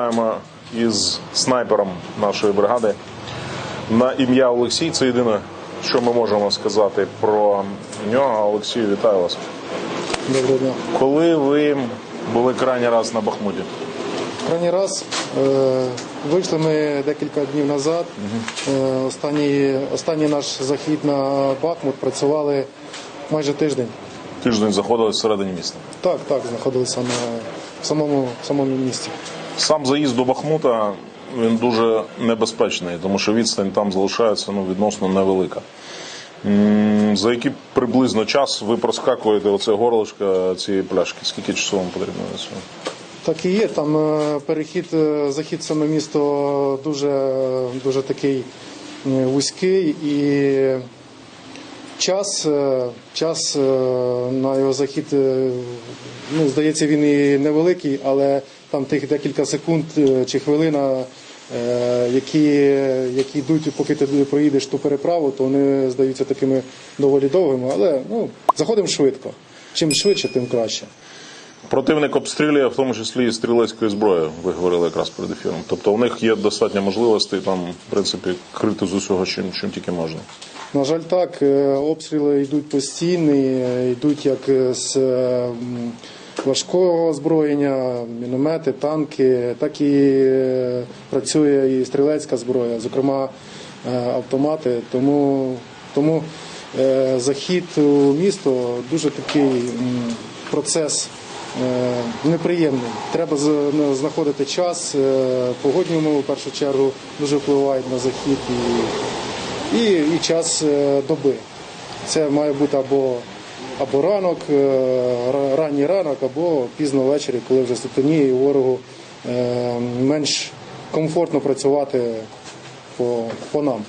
Маємо із снайпером нашої бригади на ім'я Олексій. Це єдине, що ми можемо сказати про нього. Олексію, вітаю вас. Доброго дня. Коли ви були крайній раз на Бахмуті? Крайній раз е, вийшли ми декілька днів назад. Е, останній, останній наш захід на Бахмут працювали майже тиждень. Тиждень заходили всередині міста. Так, так, знаходилися на самому, самому місті. Сам заїзд до Бахмута він дуже небезпечний, тому що відстань там залишається ну, відносно невелика. За який приблизно час ви проскакуєте оце горлишко цієї пляшки? Скільки часу вам потрібно на цього? Так і є. Там е, перехід, е, захід саме місто дуже, дуже такий вузький і час, е, час на його захід, ну, здається, він і невеликий, але там тих декілька секунд е, чи хвилина, е, які, які йдуть, поки ти проїдеш ту переправу, то вони здаються такими доволі довгими, але ну, заходимо швидко. Чим швидше, тим краще. Противник обстрілює, в тому числі і стрілецькою зброєю, ви говорили якраз перед ефіром. Тобто у них є достатньо можливостей там, в принципі, крити з усього, чим, чим тільки можна. На жаль, так, е, обстріли йдуть постійні, йдуть як з важкого озброєння, міномети, танки, так і е, працює і стрілецька зброя, зокрема е, автомати. Тому, тому е, захід у місто дуже такий процес. Неприємний. Треба знаходити час. Погодні умови в першу чергу дуже впливають на захід і і, і час доби. Це має бути або, або ранок, е, ранній ранок, або пізно ввечері, коли вже сутеніє і ворогу е, менш комфортно працювати по, по нам.